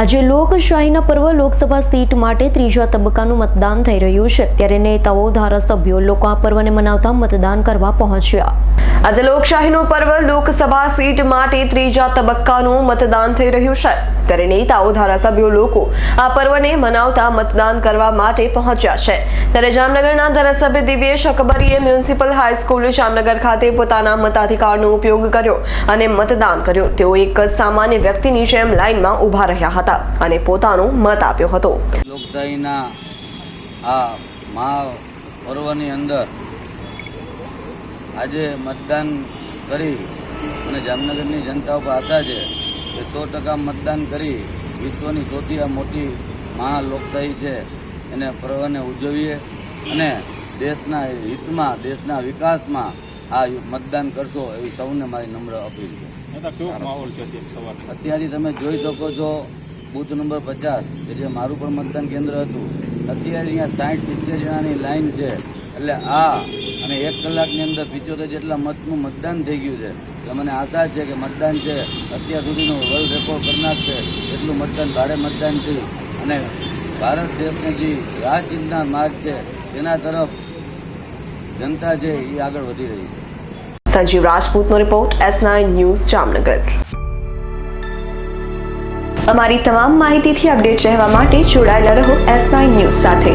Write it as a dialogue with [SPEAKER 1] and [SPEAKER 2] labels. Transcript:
[SPEAKER 1] આજે લોકશાહીના પર્વ લોકસભા સીટ માટે ત્રીજા તબક્કાનું મતદાન થઈ રહ્યું છે. ત્યારે નેતાઓ ધારાસભ્યો લોકો આ પર્વને મનાવતા મતદાન કરવા પહોંચ્યા. આજે લોકશાહીનું પર્વ, લોકસભા સીટ માટે ત્રીજા તબક્કાનું મતદાન થઈ રહ્યું છે. ત્યારે નેતાઓ, ધારાસભ્યો, લોકો આ પર્વને મનાવતા મતદાન કરવા માટે પહોંચ્યા છે. ત્યારે જામનગરના ધારાસભ્ય દિવ્યેશ અકબરીએ મ્યુનિસિપલ હાઈસ્કૂલ જામનગર ખાતે પોતાના મતાધિકારનો ઉપયોગ કર્યો અને મતદાન કર્યું. તેઓ એક સામાન્ય વ્યક્તિની જેમ લાઈનમાં ઊભા રહ્યા હતા અને પોતાનો મત આપ્યો હતો.
[SPEAKER 2] લોકશાહીના આ મહાપર્વની અંદર આજે મતદાન કરી અને જામનગરની જનતા ઉપર આશા છે કે સો ટકા મતદાન કરી વિશ્વની સૌથી આ મોટી મહા લોકશાહી છે. એને પર્વને ઉજવીએ અને દેશના હિતમાં દેશના વિકાસમાં આ મતદાન કરશો એવી સૌને મારી નમ્ર અપીલ છે.
[SPEAKER 3] અત્યારે
[SPEAKER 2] તમે જોઈ શકો છો બૂથ નંબર પચાસ કે જે મારું પણ મતદાન કેન્દ્ર હતું અત્યારે અહીંયા સાઠ સિત્તેર જણાની લાઈન છે. એટલે આ અને એક કલાકની અંદર પિત્યોતેર જેટલા મતનું મતદાન થઈ ગયું છે. એટલે મને આશા છે કે મતદાન છે, અત્યાર સુધીનું વર્લ્ડ રેકોર્ડ કરનાર છે, એટલું મતદાન, ભારે મતદાન થયું અને ભારત દેશને જે રાહ માર્ગ છે, તેના તરફ જનતા છે એ આગળ વધી રહી છે.
[SPEAKER 1] Sanjeev રાજપૂતનો report S nine news Jamnagar. અમારી તમામ માહિતીથી અપડેટ રહેવા માટે જોડાયેલા રહો એસ નાઇન ન્યૂઝ સાથે.